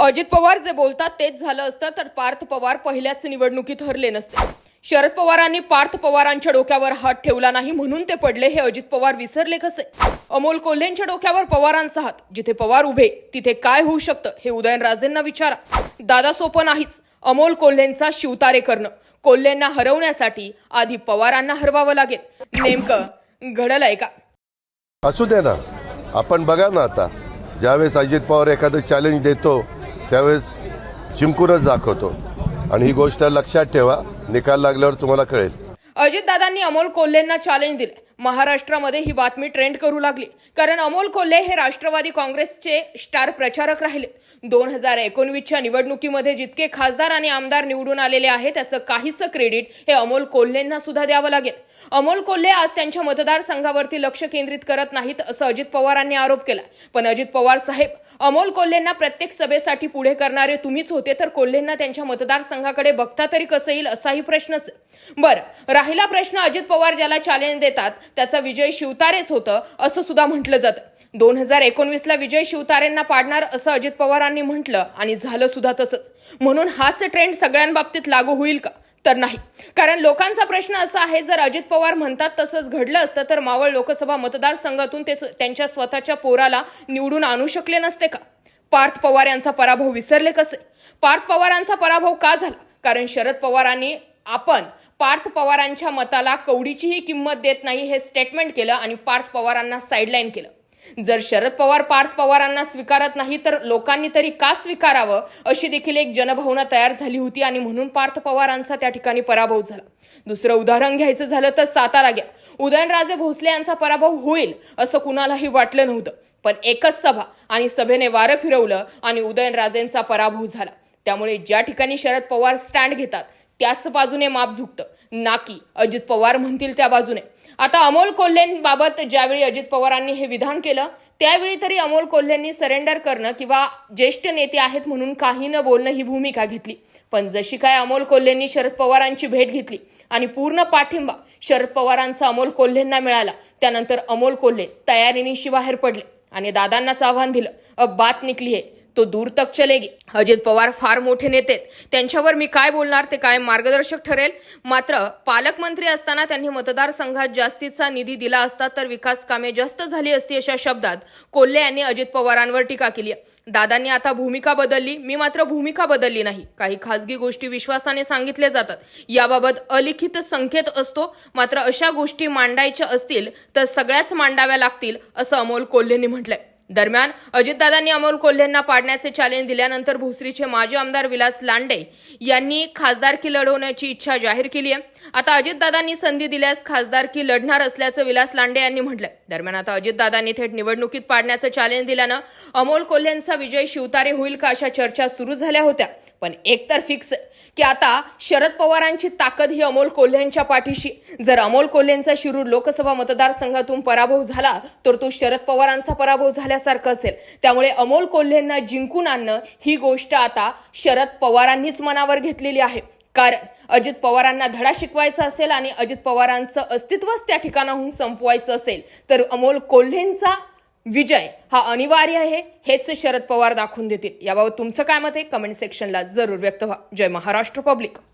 अजित पवार जे बोलतात तेच झालं असतं तर पार्थ पवार पहिल्याच निवडणुकीत हरले नसते. शरद पवारांनी पार्थ पवारांच्या डोक्यावर हात ठेवला नाही म्हणून ते पडले हे अजित पवार विसरले कसे? अमोल कोल्हेंच्या डोक्यावर पवारांचा हात. जिथे पवार उभे तिथे काय होऊ शकतं हे उदयनराजेंना विचारा. दादा सोपं नाहीच. अमोल कोल्हेंचा शिवतारे करणं. कोल्हेंना हरवण्यासाठी आधी पवारांना हरवावं लागेल. नेमकं घडलंय का? असू दे ना. आपण बघा ना आता. ज्यावेळेस अजित पवार एखादं चॅलेंज देतो त्यावेळेस चिमकूनच दाखवतो. आणि ही गोष्ट लक्षात ठेवा निकाल लागल्यावर तुम्हाला कळेल. अजितदादांनी अमोल कोल्हेंना चॅलेंज दिले. महाराष्ट्रामध्ये ही बातमी ट्रेंड करू लागली. कारण अमोल कोल्हे हे राष्ट्रवादी काँग्रेसचे स्टार प्रचारक राहिलेत. दोन हजार एकोणवीसच्या निवडणुकीमध्ये जितके खासदार आणि आमदार निवडून आलेले आहे त्याचं काहीसं क्रेडिट हे अमोल कोल्हेंना सुद्धा द्यावं लागेल. अमोल कोल्हे आज त्यांच्या मतदारसंघावरती लक्ष केंद्रित करत नाहीत असं अजित पवारांनी आरोप केला. पण अजित पवार साहेब अमोल कोल्हेंना प्रत्येक सभेसाठी पुढे करणारे तुम्हीच होते तर कोल्हेंना त्यांच्या मतदारसंघाकडे बघता तरी कसं येईल असाही प्रश्नच. बरं राहिला प्रश्न अजित पवार ज्याला चॅलेंज देतात त्याचा विजय शिवतारेच होतं असं सुद्धा म्हटलं जातं. दोन हजार एकोणवीसला विजय शिवतारेंना पाडणार असं अजित पवारांनी म्हटलं आणि झालं सुद्धा तसंच. म्हणून हाच ट्रेंड सगळ्यांबाबतीत लागू होईल का? तर नाही. कारण लोकांचा प्रश्न असा आहे जर अजित पवार म्हणतात तसंच घडलं असतं तर मावळ लोकसभा मतदारसंघातून ते स- त्यांच्या स्वतःच्या पोराला निवडून आणू शकले नसते का? पार्थ पवार यांचा पराभव विसरले कसे? पार्थ पवारांचा पराभव का झाला? कारण शरद पवारांनी आपण पार्थ पवारांच्या मताला कवडीचीही किंमत देत नाही हे स्टेटमेंट केलं आणि पार्थ पवारांना साईडलाईन केलं. जर शरद पवार पार्थ पवारांना स्वीकारत नाही तर लोकांनी तरी का स्वीकारावं? अशी देखील एक जनभावना तयार झाली होती आणि म्हणून पार्थ पवारांचा त्या ठिकाणी पराभव झाला. दुसरं उदाहरण घ्यायचं झालं तर सातारा घ्या. उदयनराजे भोसले यांचा पराभव होईल असं कुणालाही वाटलं नव्हतं. पण एकच सभा आणि सभेने वारं फिरवलं आणि उदयनराजेंचा पराभव झाला. त्यामुळे ज्या ठिकाणी शरद पवार स्टँड घेतात त्याच बाजूने माप झुकतं. नाकी अजित पवार म्हणतील त्या बाजूने. आता अमोल कोल्हेंबाबत ज्यावेळी अजित पवारांनी हे विधान केलं त्यावेळी तरी अमोल कोल्हेंनी सरेंडर करणं किंवा ज्येष्ठ नेते आहेत म्हणून काही न बोलणं ही भूमिका घेतली. पण जशी काय अमोल कोल्हेंनी शरद पवारांची भेट घेतली आणि पूर्ण पाठिंबा शरद पवारांचा अमोल कोल्हेंना मिळाला त्यानंतर अमोल कोल्हे तयारीनिशी बाहेर पडले आणि दादांनाच आव्हान दिलं अब बात निकली आहे तो दूर तक चलेगी. अजित पवार फार मोठे नेते त्यांच्यावर मी काय बोलणार ते काय मार्गदर्शक ठरेल. मात्र पालकमंत्री असताना त्यांनी मतदारसंघात जास्तीचा निधी दिला असता तर विकास कामे जास्त झाली असती अशा शब्दात कोल्हे यांनी अजित पवारांवर टीका केली आहे. दादांनी आता भूमिका बदलली. मी मात्र भूमिका बदलली नाही. काही खासगी गोष्टी विश्वासाने सांगितल्या जातात. याबाबत अलिखित संकेत असतो. मात्र अशा गोष्टी मांडायच्या असतील तर सगळ्याच मांडाव्या लागतील असं अमोल कोल्हेंनी म्हटलंय. दरम्यान अजितदादांनी अमोल कोल्हेंना पाडण्याचे चॅलेंज दिल्यानंतर भोसरीचे माजी आमदार विलास लांडे यांनी खासदारकी लढवण्याची इच्छा जाहीर केली आहे आता अजितदादांनी संधी दिल्यास खासदारकी लढणार असल्याचं विलास लांडे यांनी म्हटलंय. दरम्यान आता अजितदादांनी थेट निवडणुकीत पाडण्याचं चॅलेंज दिल्यानं अमोल कोल्हेंचा विजय शिवतारे होईल का अशा चर्चा सुरू झाल्या होत्या. पण एक तर फिक्स की आता शरद पवारांची ताकद ही अमोल कोल्हेंच्या पाठीशी. जर अमोल कोल्हेंचा शिरूर लोकसभा मतदारसंघातून पराभव झाला तर तो शरद पवारांचा पराभव झाल्यासारखं असेल. त्यामुळे अमोल कोल्हेंना जिंकून आणणं ही गोष्ट आता शरद पवारांनीच मनावर घेतलेली आहे. कारण अजित पवारांना धडा शिकवायचा असेल आणि अजित पवारांचं अस्तित्वच त्या ठिकाणाहून संपवायचं असेल तर अमोल कोल्हेंचा विजय हा अनिवार्य आहे हेच शरद पवार दाखवून देतील. याबाबत तुमचं काय मत आहे? कमेंट सेक्शनला जरूर व्यक्त व्हा. जय महाराष्ट्र पब्लिक.